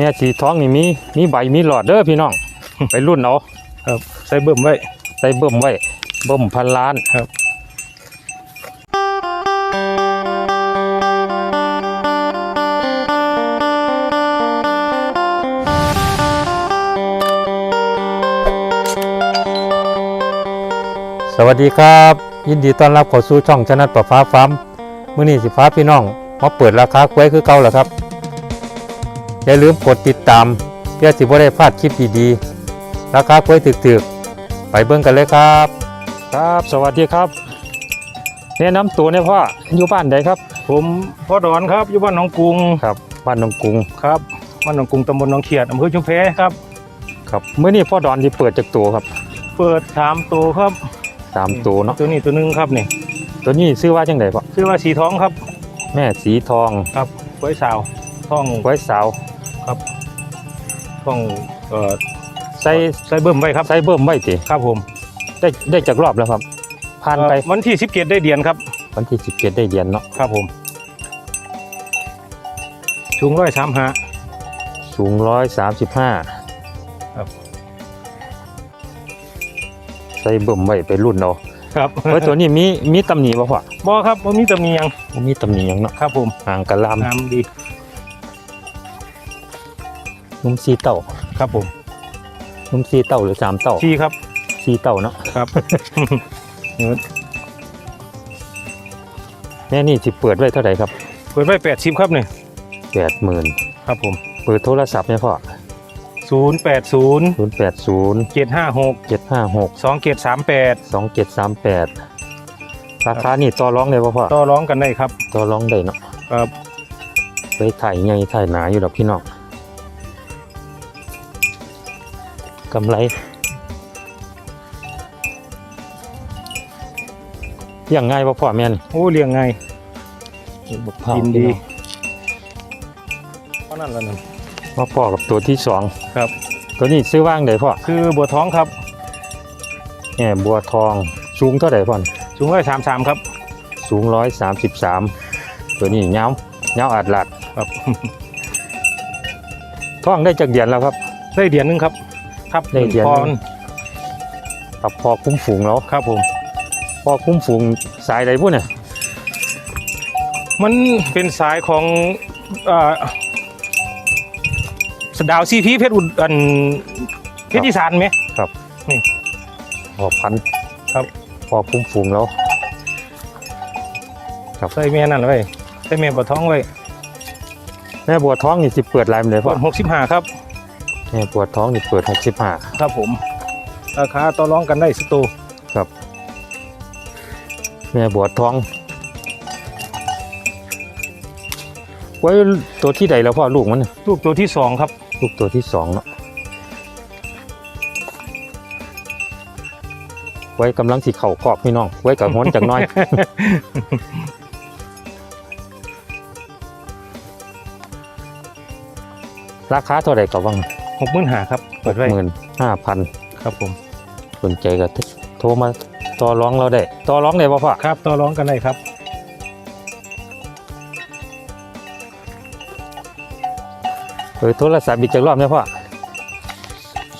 แม่สีท้องนี่มีมีใบมีหลอดเด้อพี่น้อง ไปรุ่นเอาครับใส่เบิ่มไว้ใส่เบิ่มไว้เบิ่มพันล้านครับสวัสดีครับ ยินดีต้อนรับเข้าสู่ช่องชนะประฟ้าฟ้าร์มมื้อนี้สิฟ้าพี่น้องมาเปิดราคากล้วยคือเก่าแล้วครับ อย่าลืมกดติดตาม เพื่อสิบ่ได้พลาดคลิปดีๆ ราคากล้วยถึกๆ ไปเบิ่งกันเลยครับ ครับ สวัสดีครับแนะนำตัวเนี่ยพ่ออยู่บ้านใดครับ ผมพ่อดอนครับอยู่บ้านหนองกรุงครับ บ้านหนองกรุงครับบ้านหนองกรุงตำบลหนองเขียดอำเภอชุมแพครับ ครับมื้อนี้พ่อดอนสิเปิดจากตัวครับ เปิดสามตัวครับสามตัวเนาะตัวนี้ตัวหนึงครับนี่ตัวนี้ชื่อว่าจังไดพ่อชื่อว่าสีทองครับ แม่สีทองครับกล้วยสาวท้องไว้สาว ท้องเอ่อใส่ใส่เบิ่มไว้ครับใส่เบิ่มไว้ติครับผมได้ได้จากรอบแล้วครับผ่านไปเอ่อวันที่สิบเกตได้เดียนครับ วันที่17ได้เดือนเนาะครับผมชุงร้อยสามหา สูงร้อยสามสิบห้าครับ ใส่เบิ่มไว้ไปรุ่นเอาครับเฮ้ยตัวนี้มีมีตำหนิบ่พ่อบอครับบ่มีตำหนิหยังบ่มีตำหนิหยังเนาะครับผมหางกะลามงามดีนุ่ มสีเต้าครับผมนุ่มสีเต้าหรือสามเต้าชีครับสีเต้าเนาะครับแม่นี่สิเปิดไว้เท่าไหร่ครับ เปิดไว้แปดสิบครับเนี่ยแปดหมื่นครับผมเปิดโทรศัพท์เนี่ยพ่อศูนย์แปดศูนย์ศูนย์แปดศูนย์เจ็ดห้าหกเจ็ดห้าหกสองเจ็ดสามแปดสองเจ็ดสามแปดราคานี่ต่อร้องเลยบ่พ่อต่อร้องกันได้ครับต่อร้องได้เนาะครับไปถ่ายไงถ่ายหนาอยู่ดอกพี่น้อง กำไร เลี้ยังง่ายป่ะพ่อแม่นโอ้เลี้ยงไงกินดีเพราะนั่นแล้วนั่นมาพ่อกับตัวที่สองครับ ตัวนี้ซื้อว่างไดพ่อคือบัวท้องครับแง่บัวทองสูงเท่าไหร่พ่อสูงร้อยสามสามครับ สูงร้อยสามสิบสามตัวนี้เงาเงาอัดหลัดครับท้องได้จากเดือนแล้วครับ ได้เดียนหนึงครับ ครับได้เดือนหนึ่งพรกับพอคุ้มฝูงแล้วครับผมพอคุ้มฝูงสายใดพวกเนี่ยมันเป็นสายของเอ่อสดาวซีพีเพชรอุดอันเพชรอีสานไหมพอพันครับพอคุ้มฝูงแล้วใส่แม่นั่นไว้ใส่แม่บัวท้องไว้แม่บัวท้องนี่สิเปิดลายมันเลยก่พ่ออนหกสิบห้าครับ แม่บัวท้องนี่เปิดหกสิบห้าครับผม ราคาต่อรองกันได้สตูแม่บัวท้อง ไว้ตัวที่ใดแล้วพ่อลูกมันน่ะลูกตัวที่สองครับ ลูกตัวที่สองเนาะไว้กำลังสิเข่าครอบพี่น้อง ไว้กับห้นจากหน้อย ราคาเท่าไหร่กับว่าง หกหมื่นหาครับ เปิดไว้หมื่นห้าพันครับผมสนใจก็โทรมาต่อร้องเราได้ต่อร้องได้ป่ะพ่อครับต่อรองกันได้ครับเออโทรศัพท์อีกจากรอบเนี่ยพ่อ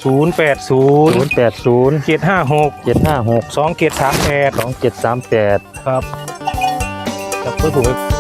ศูนย์แปดศูศูนย์นย์แปดศูนย์เจ็ดห้าหกเจ็ดห้าหกสองเจ็ดสามแปดสองเจ็ดสามแปดครับจับเพื่อถูกไว้